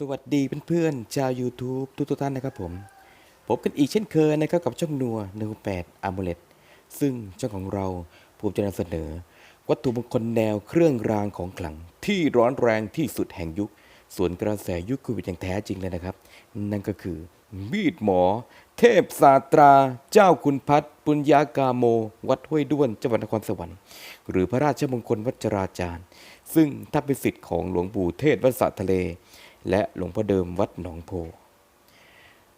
สวัสดีเพื่อนๆชาว YouTube ทุกๆท่านนะครับผมพบกันอีกเช่นเคยนะครับกับช่องนัวหนึ่งแปดอามูเลตซึ่งช่องของเราภูมิจะนำเสนอ วัตถุมงคลแนวเครื่องรางของขลัง ที่ร้อนแรงที่สุดแห่งยุค ส่วนกระแสยุคโควิดอย่างแท้จริงเลยนะครับ นั่นก็คือ มีดหมอ เทพศาตรา เจ้าคุณพัฒน์ปุญญากาโม วัดห้วยด้วนจังหวัดนครสวรรค์หรือพระราชมงคลวัชราจารย์ ซึ่งถ้าเป็นสิทธิ์ของหลวงปู่เทศวัดสะทะเล และหลวงพ่อเดิมวัดหนองโพ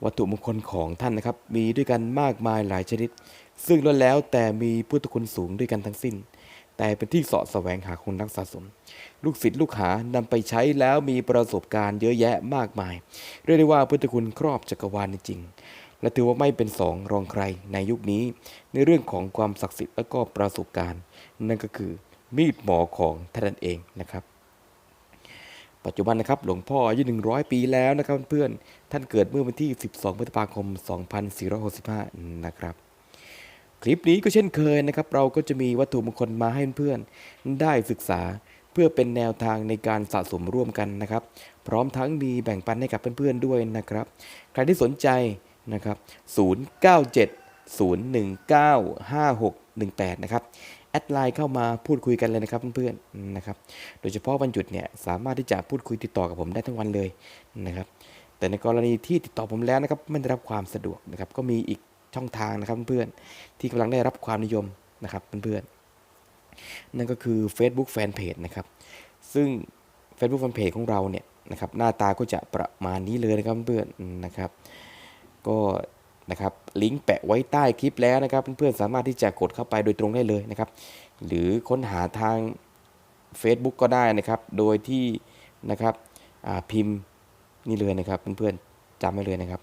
วัตถุมงคลของท่านนะครับ มีด้วยกันมากมายหลายชนิด ซึ่งล้วนแล้วแต่มีพุทธคุณสูงด้วยกันทั้งสิ้น แต่เป็นที่เสาะแสวงหาของนักสะสม ลูกศิษย์ลูกหานำไปใช้แล้วมีประสบการณ์เยอะแยะมากมาย เรียกได้ว่าพุทธคุณครอบจักรวาลจริงและถือว่าไม่เป็นสองรองใครในยุคนี้ ในเรื่องของความศักดิ์สิทธิ์และก็ประสบการณ์ นั่นก็คือมีดหมอของท่านเองนะครับ ปัจจุบันนะครับหลวงพ่ออายุ 100 ปีแล้วนะครับเพื่อนๆท่านเกิดเมื่อวันที่ 12 พฤษภาคม 2465 นะครับ คลิปนี้ก็เช่นเคยนะครับ เราก็จะมีวัตถุมงคลมาให้เพื่อนๆได้ศึกษาเพื่อเป็นแนวทางในการสะสมร่วมกันนะครับ พร้อมทั้งมีแบ่งปันให้กับเพื่อนๆด้วยนะครับ ใครที่สนใจนะครับ 0970195618 นะครับ ดไลน์เข้ามาพูดคุยกันเลยนะครับเพื่อนๆนะครับ โดยเฉพาะวันหยุดเนี่ยสามารถที่จะพูดคุยติดต่อกับผมได้ทั้งวันเลยนะครับ แต่ในกรณีที่ติดต่อผมแล้วนะครับไม่ได้รับความสะดวกนะครับก็มีอีกช่องทางนะครับเพื่อนๆที่กำลังได้รับความนิยมนะครับเพื่อนๆนั่นก็คือ Facebook Fanpage นะครับ ซึ่ง Facebook Fanpage ของเราเนี่ยนะครับหน้าตาก็จะประมาณนี้เลยนะครับเพื่อนๆนะครับ ก็ นะครับลิงก์แปะไว้ใต้คลิปแล้วนะครับ เพื่อนๆสามารถที่จะกดเข้าไปโดยตรงได้เลยนะครับ หรือค้นหาทาง Facebook ก็ได้นะครับ โดยที่นะครับพิมพ์นี่เลยนะครับเพื่อนๆจำไว้เลยนะครับ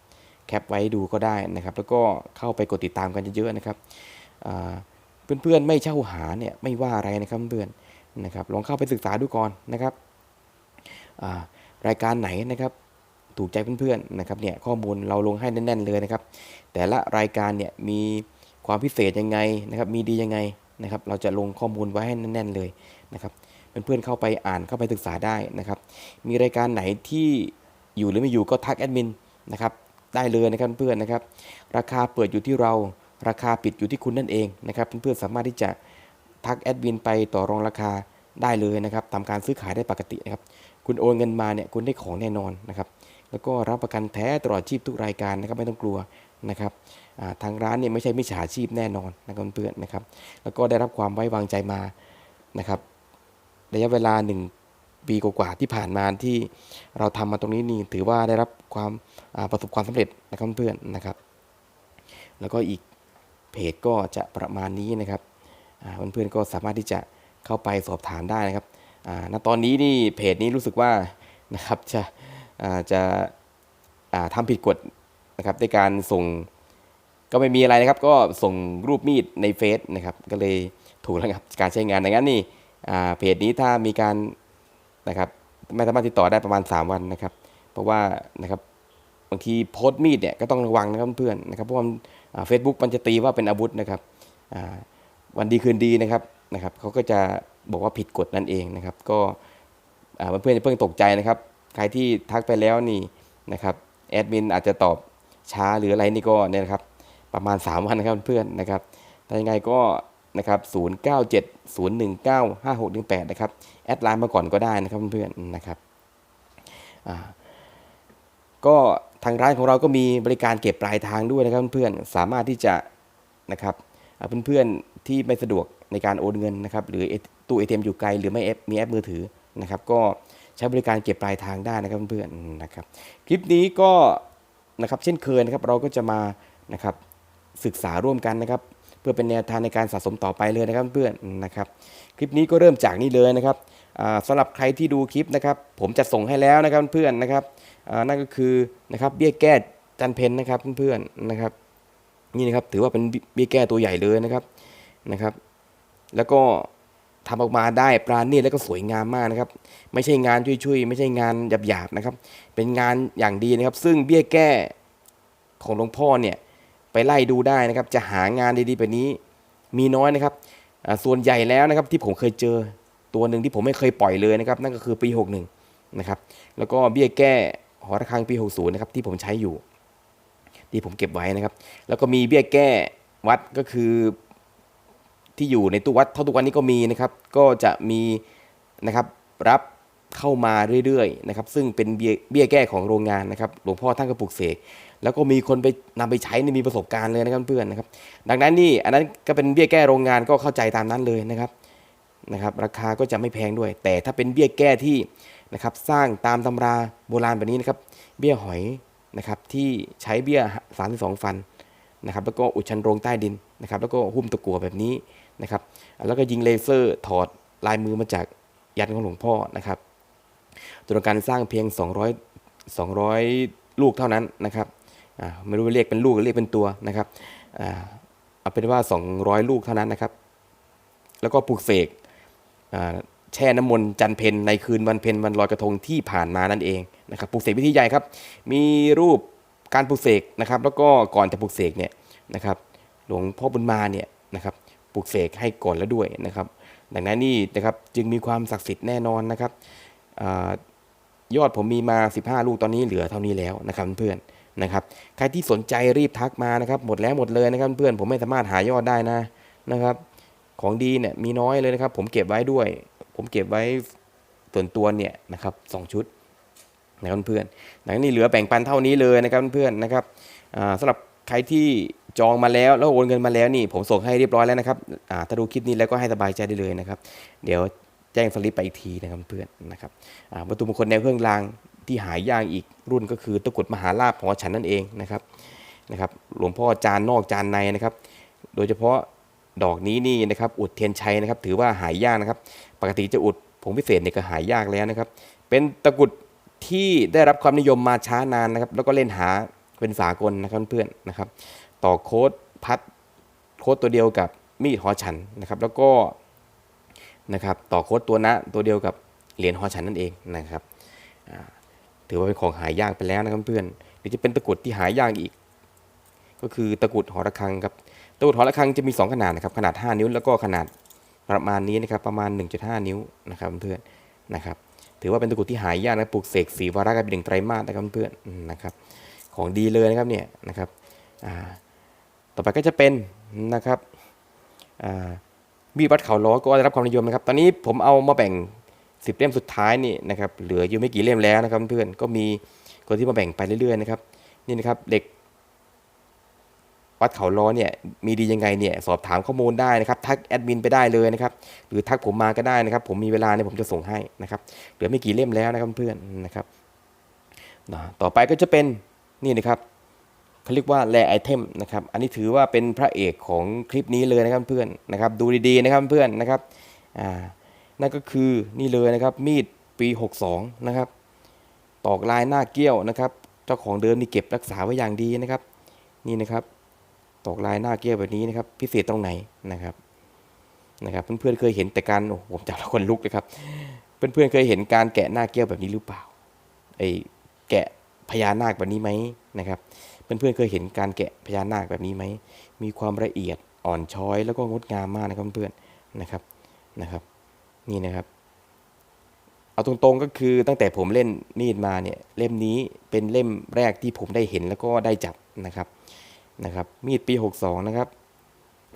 แคปไว้ดูก็ได้นะครับ แล้วก็เข้าไปกดติดตามกันเยอะๆนะครับเพื่อนๆไม่เช่าหาเนี่ยไม่ว่าอะไรนะครับเพื่อนๆนะครับลองเข้าไปศึกษาดูก่อนนะครับรายการไหนนะครับ ถูกใจเพื่อนๆนะครับเนี่ยข้อมูลเราลงให้แน่นๆเลยนะครับ แต่ละรายการเนี่ยมีความพิเศษยังไงนะครับ มีดียังไงนะครับ เราจะลงข้อมูลไว้ให้แน่นๆเลยนะครับเพื่อนๆเข้าไปอ่านเข้าไปศึกษาได้นะครับ มีรายการไหนที่อยู่หรือไม่อยู่ก็ทักแอดมินนะครับได้เลยนะครับเพื่อนๆนะครับ ราคาเปิดอยู่ที่เราราคาปิดอยู่ที่คุณนั่นเองนะครับเพื่อนๆสามารถที่จะทักแอดมินไปต่อรองราคาได้เลยนะครับทำการซื้อขายได้ปกตินะครับ คุณโอนเงินมาเนี่ยคุณได้ของแน่นอนนะครับ แล้วก็รับประกันแท้ตลอดชีพทุกรายการนะครับไม่ต้องกลัวนะครับทางร้านเนี่ยไม่ใช่มิจฉาชีพแน่นอนนะครับเพื่อนๆนะครับ แล้วก็ได้รับความไว้วางใจมานะครับระยะเวลาหนึ่งปีกว่าๆที่ผ่านมาที่เราทำมาตรงนี้นี่ถือว่าได้รับความประสบความสำเร็จนะครับเพื่อนๆนะครับ แล้วก็อีกเพจก็จะประมาณนี้นะครับอ่าเพื่อนๆก็สามารถที่จะเข้าไปสอบถามได้นะครับณตอนนี้นี่เพจนี้รู้สึกว่านะครับจะ จะอ่าทำผิดกฎนะครับในการส่งก็ไม่มีอะไรนะครับ ก็ส่งรูปมีดในเฟซนะครับก็เลยถูกระงับการใช้งานดังนั้นนี่เพจนี้ถ้ามีการนะครับไม่สามารถติดต่อได้ประมาณ 3 วันนะครับ เพราะว่านะครับบางทีโพสต์มีดเนี่ยก็ต้องระวังนะครับเพื่อนนะครับเพราะว่าเฟซบุ๊กมันจะตีว่าเป็นอาวุธนะครับวันดีคืนดีนะครับนะครับเขาก็จะบอกว่าผิดกฎนั่นเองนะครับ ก็เพื่อนๆเพิ่งตกใจนะครับ ใครที่ทักไปแล้วนี่นะครับแอดมินอาจจะตอบช้าหรืออะไรนี่ก็เนี่ยนะครับประมาณ 3 วันนะครับเพื่อนนะครับถ้ายังไงก็นะครับ0970195618นะครับแอดไลน์มาก่อนก็ได้นะครับเพื่อนๆนะครับก็ทางร้านของเราก็มีบริการเก็บปลายทางด้วยนะครับเพื่อนๆสามารถที่จะนะครับอ่าเพื่อนๆที่ไม่สะดวกในการโอนเงินนะครับหรือตู้ ATM อยู่ไกลหรือไม่แอปมีแอปมือถือนะครับก็ ใช้บริการเก็บปลายทางได้นะครับเพื่อนๆนะครับคลิปนี้ก็นะครับเช่นเคยนะครับเราก็จะมานะครับศึกษาร่วมกันนะครับ เพื่อเป็นแนวทางในการสะสมต่อไปเลยนะครับเพื่อนนะครับคลิปนี้ก็เริ่มจากนี่เลยนะครับอ่าสำหรับใครที่ดูคลิปนะครับผมจะส่งให้แล้วนะครับเพื่อนนะครับนั่นก็คือนะครับเบี้ยแก้จันเพนนะครับเพื่อนๆนะครับนี่นะครับถือว่าเป็นเบี้ยแก้ตัวใหญ่เลยนะครับนะครับ แล้วก็ ทำออกมาได้ปราณีตและก็สวยงามมากนะครับ ไม่ใช่งานช่วยๆ ไม่ใช่งานหยาบๆนะครับ เป็นงานอย่างดีนะครับ ซึ่งเบี้ยแก้ของหลวงพ่อเนี่ยไปไล่ดูได้นะครับ จะหางานดีๆแบบนี้มีน้อยนะครับ ส่วนใหญ่แล้วนะครับที่ผมเคยเจอตัวหนึ่งที่ผมไม่เคยปล่อยเลยนะครับ นั่นก็คือปี 61 นะครับ แล้วก็เบี้ยแก้หอระฆังปี 60 นะครับที่ผมใช้อยู่ ที่ผมเก็บไว้นะครับ แล้วก็มีเบี้ยแก้วัดก็คือ ที่อยู่ในตู้วัดเท่าทุกวันนี้ก็มีนะครับ ก็จะมีนะครับรับเข้ามาเรื่อยๆนะครับ ซึ่งเป็นเบี้ยเบี้ยแก้ของโรงงานนะครับ หลวงพ่อท่านก็ปลูกเสกแล้วก็มีคนไปนำไปใช้นี่มีประสบการณ์เลยนะครับเพื่อนนะครับ ดังนั้นนี่อันนั้นก็เป็นเบี้ยแก้โรงงานก็เข้าใจตามนั้นเลยนะครับนะครับ ราคาก็จะไม่แพงด้วย แต่ถ้าเป็นเบี้ยแก้ที่นะครับ สร้างตามตำราโบราณแบบนี้นะครับ เบี้ยหอยนะครับที่ใช้เบี้ย32ฟันนะครับ แล้วก็อุดชันโรงใต้ดินนะครับ แล้วก็หุ้มตะกั่วแบบนี้ นะครับ แล้วก็ยิงเลเซอร์ถอดลายมือมาจากยันของหลวงพ่อนะครับตัวการสร้างเพียง 200 200 ลูกเท่านั้นนะครับไม่รู้ว่าเรียกเป็นลูกหรือเรียกเป็นตัวนะครับเอาเป็นว่า 200 ลูกเท่านั้นนะครับ แล้วก็ปลูกเสกแช่น้ำมนต์จันเพนในคืนวันเพนวันลอยกระทงที่ผ่านมานั่นเองนะครับปลูกเสกพิธีใหญ่ครับ มีรูปการปลูกเสกนะครับ แล้วก็ก่อนจะปลูกเสกเนี่ยนะครับ หลวงพ่อบุญมาเนี่ยนะครับ ปลูกเสกให้ก่อนแล้วด้วยนะครับ ดังนั้นนี่นะครับจึงมีความศักดิ์สิทธิ์แน่นอนนะครับอยอดผมมีมา 15 ลูกตอนนี้เหลือเท่านี้แล้วนะครับเพื่อนนะครับใครที่สนใจรีบทักมานะครับ หมดแล้วหมดเลยนะครับเพื่อนผมไม่สามารถหายอดได้นะนะครับ ของดีเนี่ยมีน้อยเลยนะครับ ผมเก็บไว้ด้วย ผมเก็บไว้ส่วนตัวเนี่ยนะครับสองชุดนะครับเพื่อนดังนั้นนี่เหลือแบ่งปันเท่านี้เลยนะครับเพื่อนนะครับสำหรับ ใครที่จองมาแล้วแล้วโอนเงินมาแล้วนี่ผมส่งให้เรียบร้อยแล้วนะครับถ้าดูคลิปนี้แล้วก็ให้สบายใจได้เลยนะครับ เดี๋ยวแจ้งสลิปไปอีกทีนะครับเพื่อนนะครับวัตถุมงคลในเครื่องรางที่หายากอีกรุ่นก็คือตะกุดมหาลาภของฉันนั่นเองนะครับนะครับ หลวงพ่อจานนอกจานในนะครับ โดยเฉพาะดอกนี้นี่นะครับ อุดเทียนชัยนะครับ ถือว่าหายากนะครับ ปกติจะอุดผงพิเศษเนี่ยก็หายากแล้วนะครับ เป็นตะกุดที่ได้รับความนิยมมาช้านานนะครับ แล้วก็เล่นหา เป็นสากลนะครับเพื่อนนะครับ ต่อโค้ดพัดโค้ดตัวเดียวกับมีดหอฉันนะครับ แล้วก็นะครับต่อโค้ดตัวนะตัวเดียวกับเหรียญหอฉันนั่นเองนะครับถือว่าเป็นของหายากไปแล้วนะครับเพื่อนเดี๋ยวจะเป็นตะกรุดที่หายากอีก ก็คือตะกรุดหอระฆังครับตะกรุดหอระฆังจะมี 2 ขนาดนะครับขนาด 5 นิ้วแล้วก็ขนาดประมาณนี้นะครับประมาณ 1.5 นิ้วนะครับเพื่อนนะครับ ถือว่าเป็นตะกรุดที่หายากนะปลูกเสกสีวาระกันเป็นหนึ่งไตรมาสนะครับเพื่อนนะครับ ของดีเลยนะครับเนี่ยนะครับต่อไปก็จะเป็นนะครับมีดวัดเขาล้อก็ได้รับความนิยมนะครับ ตอนนี้ผมเอามาแบ่ง 10 เล่มสุดท้ายนี่นะครับเหลืออยู่ไม่กี่เล่มแล้วนะครับเพื่อนก็มีคนที่มาแบ่งไปเรื่อยๆนะครับนี่นะครับเด็กวัดเขาล้อเนี่ยมีดียังไงเนี่ยสอบถามข้อมูลได้นะครับทักแอดมินไปได้เลยนะครับหรือทักผมมาก็ได้นะครับ ผมมีเวลาเนี่ยผมจะส่งให้นะครับเหลือไม่กี่เล่มแล้วนะครับเพื่อนนะครับต่อไปก็จะเป็น นี่นะครับเขาเรียกว่าแรไอเทมนะครับ อันนี้ถือว่าเป็นพระเอกของคลิปนี้เลยนะครับเพื่อนนะครับ ดูดีๆนะครับเพื่อนนะครับอ่านั่นก็คือนี่เลยนะครับมีดปี 62 นะครับ ตอกลายหน้าเกี้ยวนะครับ เจ้าของเดิมนี่เก็บรักษาไว้อย่างดีนะครับ นี่นะครับ ตอกลายหน้าเกี้ยวแบบนี้นะครับ พิเศษตรงไหนนะครับนะครับ เพื่อนๆเคยเห็นแต่การโอ้ผมจับแล้วคนลุกเลยครับ เพื่อนๆเคยเห็นการแกะหน้าเกี้ยวแบบนี้หรือเปล่าไอแกะ พญานาคแบบนี้ไหมนะครับเพื่อนๆเคยเห็นการแกะพญานาคแบบนี้ไหมมีความละเอียดอ่อนช้อยแล้วก็งดงามมากนะครับเพื่อนๆนะครับนะครับ นี่นะครับเอาตรงๆก็คือตั้งแต่ผมเล่นมีดมาเนี่ยเล่มนี้เป็นเล่มแรกที่ผมได้เห็นแล้วก็ได้จับนะครับนะครับมีดปี 62 นะครับ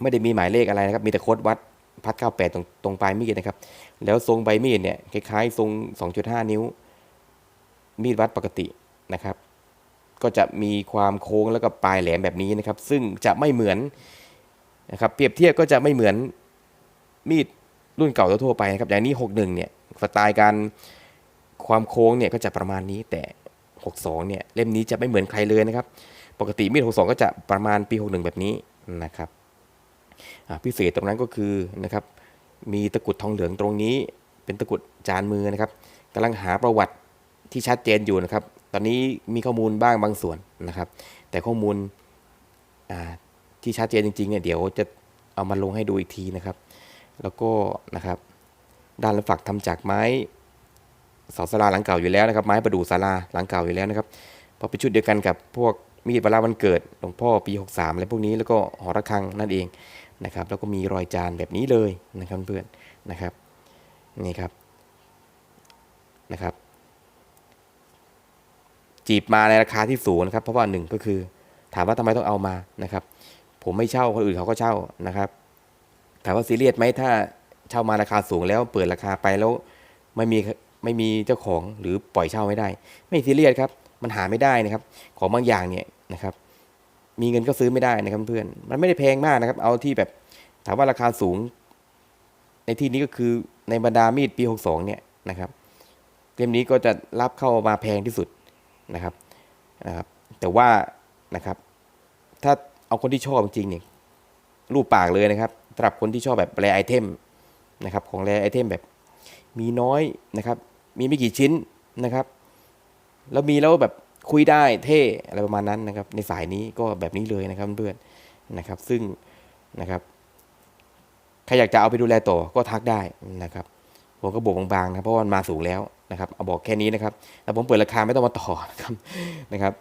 ไม่ได้มีหมายเลขอะไรนะครับ มีแต่โค้ดวัดพัด98ตรงตรงปลายมีดนะครับ แล้วทรงใบมีดเนี่ยคล้ายๆ ทรง 2.5 นิ้ว มีดวัดปกติ นะครับ ก็จะมีความโค้งแล้วก็ปลายแหลมแบบนี้นะครับ ซึ่งจะไม่เหมือนนะครับเปรียบเทียบก็จะไม่เหมือนมีดรุ่นเก่าทั่วไปนะครับ อย่างนี้ 61 เนี่ยสไตล์การความโค้งเนี่ยก็จะประมาณนี้แต่ 62 เนี่ยเล่มนี้จะไม่เหมือนใครเลยนะครับ ปกติมีด 62 ก็จะประมาณปี 61 แบบนี้นะครับพิเศษตรงนั้นก็คือนะครับมีตะกุดทองเหลืองตรงนี้ เป็นตะกุดจานมือนะครับกำลังหาประวัติที่ชัดเจนอยู่นะครับ ตอนนี้มีข้อมูลบ้างบางส่วนนะครับ แต่ข้อมูลที่ชัดเจนจริงๆเนี่ยเดี๋ยวจะเอามาลงให้ดูอีกทีนะครับ แล้วก็นะครับ ด้านหลังฝักทำจากไม้เสาศาลาหลังเก่าอยู่แล้วนะครับ ไม้ประดู่ศาลาหลังเก่าอยู่แล้วนะครับพราะเป็นชุดเดียวกันกับพวกมีดเวลาวันเกิดหลวงพ่อปี 63อะไรพวกนี้แล้วก็หอระฆังนั่นเองนะครับ แล้วก็มีรอยจานแบบนี้เลยนะครับเพื่อนนะครับนี่ครับนะครับ จีบมาในราคาที่สูงนะครับ เพราะว่าหนึ่งก็คือ ถามว่าทำไมต้องเอามานะครับ ผมไม่เช่าคนอื่นเขาก็เช่านะครับถามว่าซีเรียสไหมถ้าเช่ามาราคาสูงแล้วเปิดราคาไปแล้วไม่มีไม่มีเจ้าของหรือปล่อยเช่าไม่ได้ ไม่ซีเรียสครับ มันหาไม่ได้นะครับ ของบางอย่างเนี่ยนะครับ มีเงินก็ซื้อไม่ได้นะครับเพื่อนมันไม่ได้แพงมากนะครับ เอาที่แบบถามว่าราคาสูง ในที่นี้ก็คือในบรรดามีดปี 62 เนี่ยนะครับเล่มนี้ก็จะรับเข้ามาแพงที่สุด นะครับนะครับ แต่ว่านะครับ ถ้าเอาคนที่ชอบจริงเนี่ยรูปปากเลยนะครับสำหรับคนที่ชอบแบบแรไอเทมนะครับ ของแรไอเทมแบบมีน้อยนะครับ มีไม่กี่ชิ้นนะครับ แล้วมีแล้วแบบคุยได้เท่อะไรประมาณนั้นนะครับ ในสายนี้ก็แบบนี้เลยนะครับเพื่อนนะครับ ซึ่งนะครับใครอยากจะเอาไปดูแลต่อก็ทักได้นะครับผมก็บวกบางๆนะเพราะว่ามันมาสูงแล้ว นะครับเอาบอกแค่นี้นะครับแล้วผมเปิดราคาไม่ต้องมาต่อนะครับนะครับ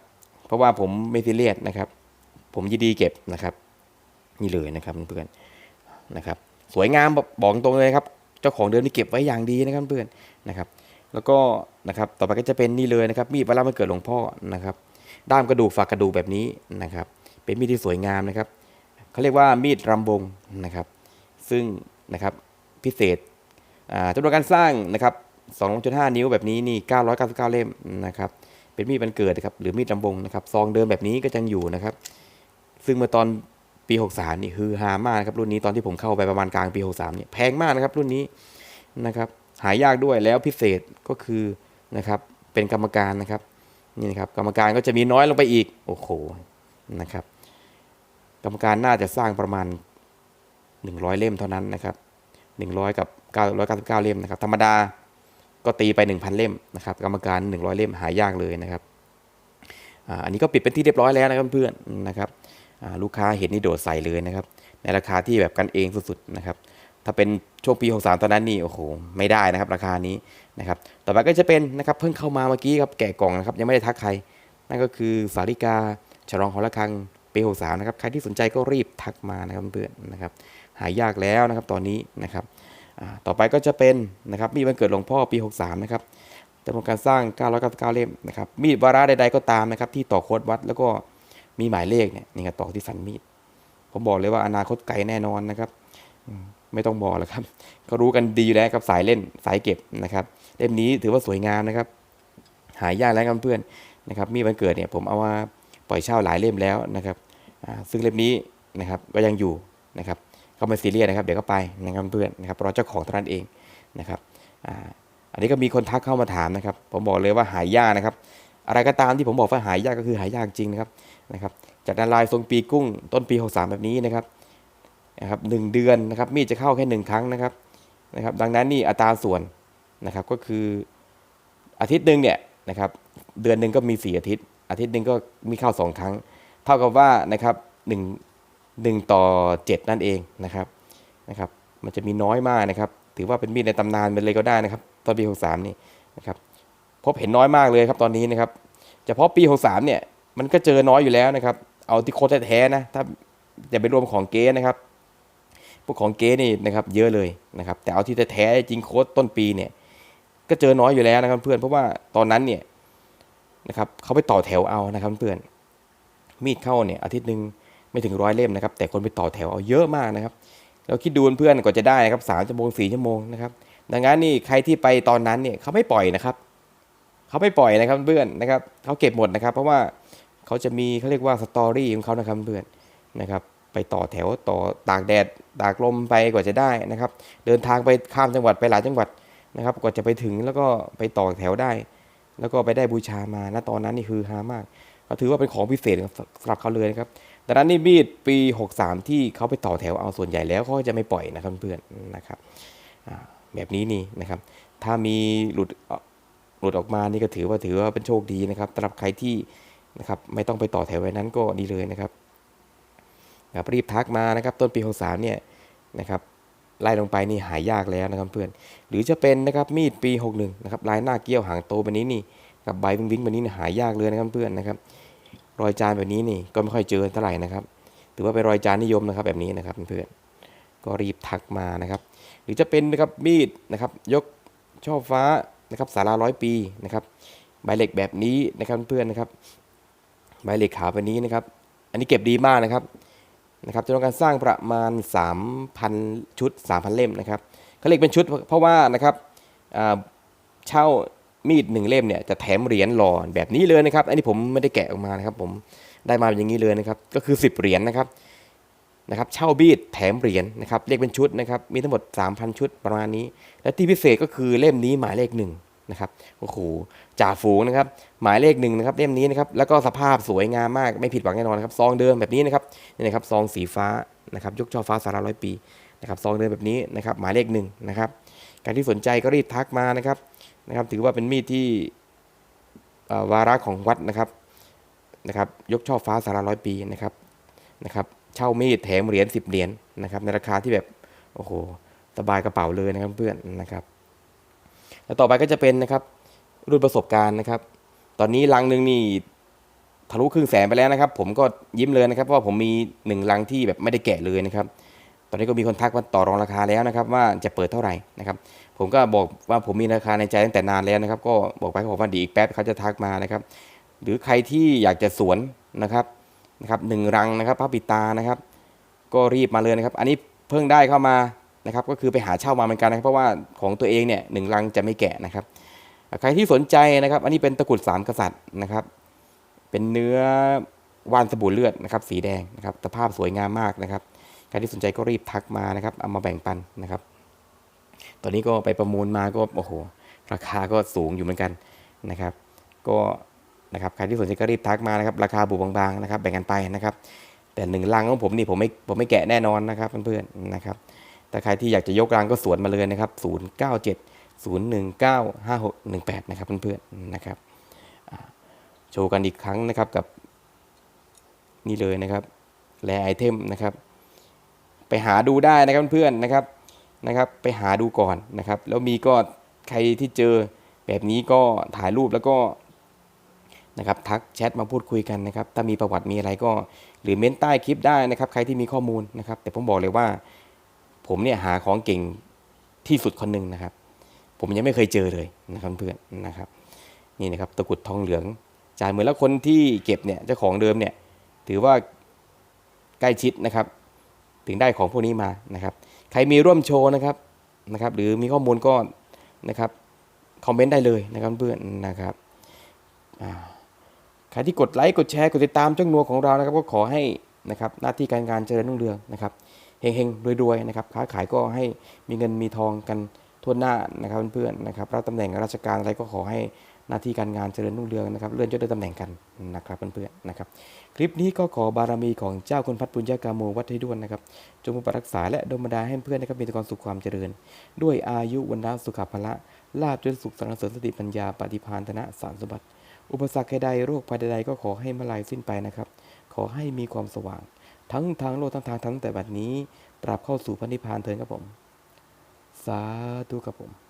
เพราะว่าผมไม่ซีเรียสนะครับ ผมยินดีเก็บนะครับ นี่เลยนะครับเพื่อนนะครับ สวยงามบอกตรงเลยครับ เจ้าของเดิมนี่เก็บไว้อย่างดีนะครับเพื่อนนะครับ แล้วก็นะครับต่อไปก็จะเป็นนี่เลยนะครับ มีดเวลามันเกิดหลวงพ่อนะครับ ด้ามกระดูกฝากกระดูกแบบนี้นะครับ เป็นมีดที่สวยงามนะครับเขาเรียกว่ามีดรำบงนะครับ ซึ่งนะครับพิเศษจำนวนการสร้างนะครับ 2.5 นิ้วแบบนี้นี่ 999 เล่มนะครับ เป็นมีดมันเกิดนะครับ หรือมีดลำบงนะครับ ซองเดิมแบบนี้ก็ยังอยู่นะครับ ซึ่งเมื่อตอนปี 63 นี่คือฮามากนะครับรุ่นนี้ตอนที่ผมเข้าไปประมาณกลางปี 63 เนี่ยแพงมากนะครับรุ่นนี้นะครับ หายากด้วยแล้วพิเศษก็คือนะครับเป็นกรรมการนะครับนี่นะครับกรรมการก็จะมีน้อยลงไปอีกโอ้โหนะครับ กรรมการน่าจะสร้างประมาณ 100 เล่มเท่านั้นนะครับ 100 กับ 999 เล่มนะครับ ธรรมดา ก็ตีไป 1,000 เล่มนะครับกรรมการ 100 เล่มหายากเลยนะครับอันนี้ก็ปิดเป็นที่เรียบร้อยแล้วนะครับเพื่อนนะครับลูกค้าเห็นนี่โดดใส่เลยนะครับ ในราคาที่แบบกันเองสุดๆนะครับถ้าเป็นช่วงปี 63 ตอนนั้นนี่โอ้โหไม่ได้นะครับราคานี้นะครับต่อไปก็จะเป็นนะครับเพิ่งเข้ามาเมื่อกี้ครับแกะกล่องนะครับยังไม่ได้ทักใคร นั่นก็คือสาริกาฉลองหอระฆังปี63นะครับใครที่สนใจก็รีบทักมานะครับเพื่อนนะครับหายากแล้วนะครับตอนนี้นะครับ ต่อไปก็จะเป็นนะครับมีดวันเกิดหลวงพ่อปี 63 นะครับจำนวนการสร้าง 999 เล่มนะครับ มีดวาระใดๆก็ตามนะครับ ที่ต่อโคดวัดแล้วก็มีหมายเลขเนี่ยนี่ครับต่อที่สันมีด ผมบอกเลยว่าอนาคตไกลแน่นอนนะครับไม่ต้องบอกแล้วครับ ก็รู้กันดีอยู่แล้วครับสายเล่นสายเก็บนะครับ เล่มนี้ถือว่าสวยงามนะครับ หายากแล้วครับเพื่อนนะครับ มีวันเกิดเนี่ยผมเอามาปล่อยเช่าหลายเล่มแล้วนะครับซึ่งเล่มนี้นะครับก็ยังอยู่นะครับ ก็ไม่ซีเรียสนะครับ เดี๋ยวก็ไปนะครับเพื่อนนะครับรอเจ้าของเท่านั้นเองนะครับอ่าอันนี้ก็มีคนทักเข้ามาถามนะครับ ผมบอกเลยว่าหายากนะครับ อะไรก็ตามที่ผมบอกว่าหายากก็คือหายากจริงนะครับนะครับจากดานลายทรงปีกุ้งต้นปี 63 แบบนี้นะครับนะครับหนึ่งเดือนนะครับมีดจะเข้าแค่หนึ่งครั้งนะครับนะครับ ดังนั้นนี่อัตราส่วนนะครับก็คืออาทิตย์หนึ่งเนี่ยนะครับเดือนหนึ่งก็มี 4 อาทิตย์ อาทิตย์หนึ่งก็มีเข้า 2 ครั้ง เท่ากับว่านะครับหนึ่ง หนึ่งต่อ 7 นั่นเองนะครับนะครับมันจะมีน้อยมากนะครับ ถือว่าเป็นมีดในตำนานไปเลยก็ได้นะครับ ตอนปี 63 นี่นะครับพบเห็นน้อยมากเลยครับตอนนี้นะครับเฉพาะปี 63 เนี่ยมันก็เจอน้อยอยู่แล้วนะครับ เอาที่โคตรแท้ๆนะถ้าอย่าไปรวมของเก๊นะครับพวกของเก๊นี่นะครับเยอะเลยนะครับ แต่เอาที่แท้ๆจริงโค้ดต้นปีเนี่ยก็เจอน้อยอยู่แล้วนะครับเพื่อนเพราะว่าตอนนั้นเนี่ยนะครับเขาไปต่อแถวเอานะครับเพื่อนมีดเข้าเนี่ยอาทิตย์หนึ่ง ไม่ถึงร้อยเล่มนะครับ แต่คนไปต่อแถวเอาเยอะมากนะครับเราคิดดูเพื่อนกว่าจะได้นะครับสามชั่วโมงสี่ชั่วโมงนะครับ ดังนั้นนี่ใครที่ไปตอนนั้นเนี่ยเขาไม่ปล่อยนะครับเขาไม่ปล่อยนะครับเพื่อนนะครับเขาเก็บหมดนะครับ เพราะว่าเขาจะมีเขาเรียกว่าสตอรี่ของเขานะครับเพื่อนนะครับไปต่อแถวต่อตากแดดตากลมไปกว่าจะได้นะครับ เดินทางไปข้ามจังหวัดไปหลายจังหวัดนะครับกว่าจะไปถึงแล้วก็ไปต่อแถวได้ แล้วก็ไปได้บูชามาณตอนนั้นนี่คือฮามากเขาถือว่าเป็นของพิเศษสำหรับเขาเลยนะครับ ดังนั้นนี่มีดปี 63 ที่เขาไปต่อแถวเอาส่วนใหญ่แล้วเขาจะไม่ปล่อยนะครับเพื่อนนะครับแบบนี้นี่นะครับ ถ้ามีหลุดหลุดออกมานี่ก็ถือว่าถือว่าเป็นโชคดีนะครับสำหรับใครที่นะครับไม่ต้องไปต่อแถวไว้นั้นก็ดีเลยนะครับครับรีบทักมานะครับ ต้นปี63เนี่ยนะครับไล่ลงไปนี่หายยากแล้วนะครับเพื่อน หรือจะเป็นนะครับมีดปี 61นะครับลายหน้าเกี้ยวหางโตแบบนี้นี่กับใบวิงวิงแบบนี้หายากเลยนะครับเพื่อนนะครับ รอยจานแบบนี้นี่ก็ไม่ค่อยเจอเท่าไหร่นะครับ ถือว่าเป็นรอยจานนิยมนะครับแบบนี้นะครับเพื่อนก็รีบทักมานะครับ หรือจะเป็นนะครับมีดนะครับยกช่อฟ้านะครับสาราร้อยปีนะครับใบเหล็กแบบนี้นะครับเพื่อนนะครับ ใบเหล็กขาวแบบนี้นะครับ อันนี้เก็บดีมากนะครับนะครับจะต้องการสร้างประมาณ 3,000 ชุด 3,000 เล่มนะครับเขาเรียกเป็นชุดเพราะว่านะครับอ่าเช่า มีดหนึ่งเล่มเนี่ยจะแถมเหรียญหล่อแบบนี้เลยนะครับ อันนี้ผมไม่ได้แกะออกมานะครับ ผมได้มาอย่างนี้เลยนะครับ ก็คือ 10 เหรียญนะครับนะครับ เช่าบีดแถมเหรียญนะครับเรียกเป็นชุดนะครับ มีทั้งหมด 3,000 ชุดประมาณนี้ และที่พิเศษก็คือเล่มนี้หมายเลขหนึ่งนะครับโอ้โหจ่าฝูงนะครับ หมายเลขหนึ่งนะครับเล่มนี้นะครับแล้วก็สภาพสวยงามมากไม่ผิดหวังแน่นอนนครับซองเดิมแบบนี้นะครับนี่นะครับซองสีฟ้านะครับยกช่อฟ้าสาราร้อยปีนะครับซองเดิมแบบนี้นะครับหมายเลขหนึ่งนะครับการที่สนใจก็รีบทักมานะครับ นะครับ ถือว่าเป็นมีดที่วาระของวัดนะครับนะครับ ยกช่อฟ้าสาราร้อยปีนะครับนะครับ เช่ามีดแถมเหรียญสิบเหรียญนะครับ ในราคาที่แบบโอ้โหสบายกระเป๋าเลยนะครับเพื่อนนะครับ แล้วต่อไปก็จะเป็นนะครับ รุ่นประสบการณ์นะครับ ตอนนี้ลังหนึ่งนี่ทะลุครึ่งแสนไปแล้วนะครับ ผมก็ยิ้มเลยนะครับเพราะว่าผมมีหนึ่งลังที่แบบไม่ได้แกะเลยนะครับ ตอนนี้ก็มีคนทักมาต่อรองราคาแล้วนะครับ ว่าจะเปิดเท่าไหร่นะครับ ผมก็บอกว่าผมมีราคาในใจตั้งแต่นานแล้วนะครับ ก็บอกไปเขาบอกว่าเดียวอีกแป๊บเขาจะทักมานะครับ หรือใครที่อยากจะสวนนะครับนะครับหนึ่งรังนะครับพระปิตานะครับ ก็รีบมาเลยนะครับ อันนี้เพิ่งได้เข้ามานะครับ ก็คือไปหาเช่ามาเหมือนกันนะครับ เพราะว่าของตัวเองเนี่ยหนึ่งลังจะไม่แกะนะครับ ใครที่สนใจนะครับ อันนี้เป็นตะกรุดสามกษัตริย์นะครับ เป็นเนื้อวานสบู่เลือดนะครับ สีแดงนะครับสภาพสวยงามมากนะครับ ใครที่สนใจก็รีบทักมานะครับ เอามาแบ่งปันนะครับ ตอนนี้ก็ไปประมูลมาก็โอ้โห ราคาก็สูงอยู่เหมือนกันนะครับ ก็นะครับใครที่สนใจก็รีบทักมานะครับ ราคาบุบางๆนะครับ แบ่งกันไปนะครับ แต่หนึ่งลังของผมนี่ผมไม่ผมไม่แกะแน่นอนนะครับเพื่อนๆนะครับแต่ใครที่อยากจะยกรังก็สวนมาเลยนะครับ 097 019 5618 นะครับเพื่อนๆนะครับโชว์กันอีกครั้งนะครับกับนี่เลยนะครับ แลไอเทมนะครับ ไปหาดูได้นะครับเพื่อนๆนะครับนะครับ ไปหาดูก่อนนะครับ แล้วมีก็ใครที่เจอแบบนี้ก็ถ่ายรูปแล้วก็นะครับทักแชทมาพูดคุยกันนะครับ ถ้ามีประวัติมีอะไรก็ หรือเม้นใต้คลิปได้นะครับ ใครที่มีข้อมูลนะครับ แต่ผมบอกเลยว่า ผมเนี่ยหาของเก่งที่สุดคนหนึ่งนะครับ ผมยังไม่เคยเจอเลยนะครับเพื่อนนะครับ นี่นะครับตะกุดทองเหลืองจ่ายเหมือนแล้วคนที่เก็บเนี่ยเจ้าของเดิมเนี่ย ถือว่าใกล้ชิดนะครับ ถึงได้ของพวกนี้มานะครับ ใครมีร่วมโชว์นะครับนะครับ หรือมีข้อมูลก็นะครับคอมเมนต์ได้เลยนะครับเพื่อนนะครับใครที่กดไลค์กดแชร์กดติดตามจ้องนัวของเรานะครับ ก็ขอให้นะครับหน้าที่การงานเจริญรุ่งเรืองนะครับเฮงๆรวยๆนะครับค้าขายก็ให้มีเงินมีทองกันทั่วหน้านะครับเพื่อนๆนะครับรับตำแหน่งราชการอะไรก็ขอให้ หน้าที่การงานเจริญรุ่งเรืองนะครับเลื่อนยศได้ตำแหน่งกันนะครับเพื่อนๆนะครับ คลิปนี้ก็ขอบารมีของเจ้าคุณพัฒปุญญากาโมวัดให้ด้วนนะครับจงปกปักรักษาและดลบันดาลให้เพื่อนนะครับมีแต่ความสุขความเจริญ ด้วยอายุวันนาสุขภละลาบจนสุขสรรเสริญสติปัญญาปฏิภาณธนะสารสมบัติ อุปสรรคใดโรคภัยใดก็ขอให้มาลายสิ้นไปนะครับ ขอให้มีความสว่าง ทั้งทางโลกทั้งทางทั้งแต่บัดนี้ ปรับเข้าสู่พระนิพพานเถิดครับผม สาธุครับผม